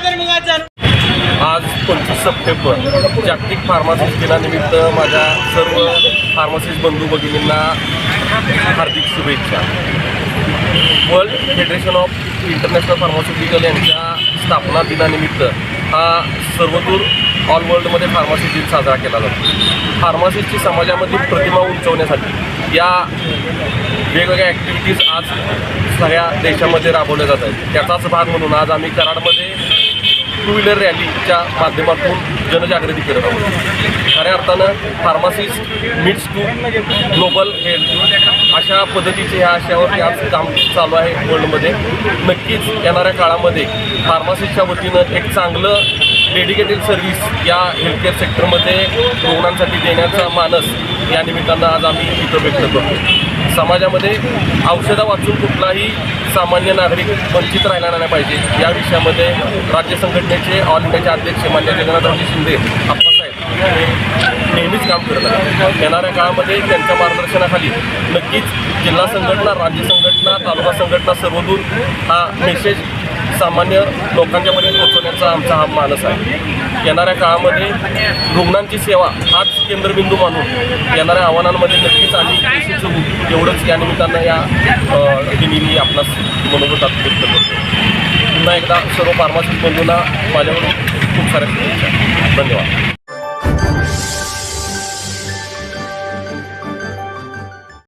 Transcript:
आज आज पंचवीस सप्टेंबर जागतिक फार्मासिस्ट दिनानिमित्त माझ्या सर्व फार्मासिस्ट बंधू भगिनींना हार्दिक शुभेच्छा. World federation of international pharmaceutical यांच्या स्थापना दिनानिमित्त हा सर्वदूर ऑल वर्ल्डमध्ये फार्मासी दिन साजरा केला जातो. फार्मासिस्टची समाजामधील प्रतिमा उंचवण्यासाठी या वेगवेगळ्या ॲक्टिव्हिटीज आज सगळ्या देशामध्ये राबवल्या जात आहेत. त्याचाच भाग म्हणून आज आम्ही कराडमध्ये टू व्हीलर रॅलीच्या माध्यमातून जनजागृती करत आहोत. खऱ्या अर्थानं pharmacist meets to global health अशा पद्धतीचे ह्या आशयावरती आज काम चालू आहे वर्ल्डमध्ये नक्कीच येणाऱ्या काळामध्ये फार्मासिस्टच्या वतीनं एक चांगलं डेडिकेटेड सर्व्हिस या हेल्थकेअर सेक्टरमध्ये रुग्णांसाठी देण्याचा मानस या निमित्तानं आज आम्ही इथं व्यक्त करतो समाजामध्ये औषधं वाचून कुठलाही सामान्य नागरिक वंचित राहिला नाही पाहिजे. या विषयामध्ये राज्य संघटनेचे ऑल इंडियाचे अध्यक्ष मान्य जगन्नाथरावजी शिंदे आप्पासाहेब हे नेहमीच काम करत येणाऱ्या काळामध्ये त्यांच्या मार्गदर्शनाखाली नक्कीच जिल्हा संघटना राज्य संघटना तालुका संघटना सर्वदूर हा मेसेज सामान्य लोकांच्यापर्यंत पोहोचवण्याचा आमचा हा मानस आहे. येणाऱ्या काळामध्ये रुग्णांची सेवा हाच केंद्रबिंदू मानून येणाऱ्या आव्हानांमध्ये नक्कीच आम्ही चुकू एवढंच या निमित्तानं या दिनी मी आपणास मनोगतात व्यक्त करतो. पुन्हा एकदा सर्व फार्मासिस्ट बंधूंना माझ्याकडून खूप साऱ्या शुभेच्छा. धन्यवाद.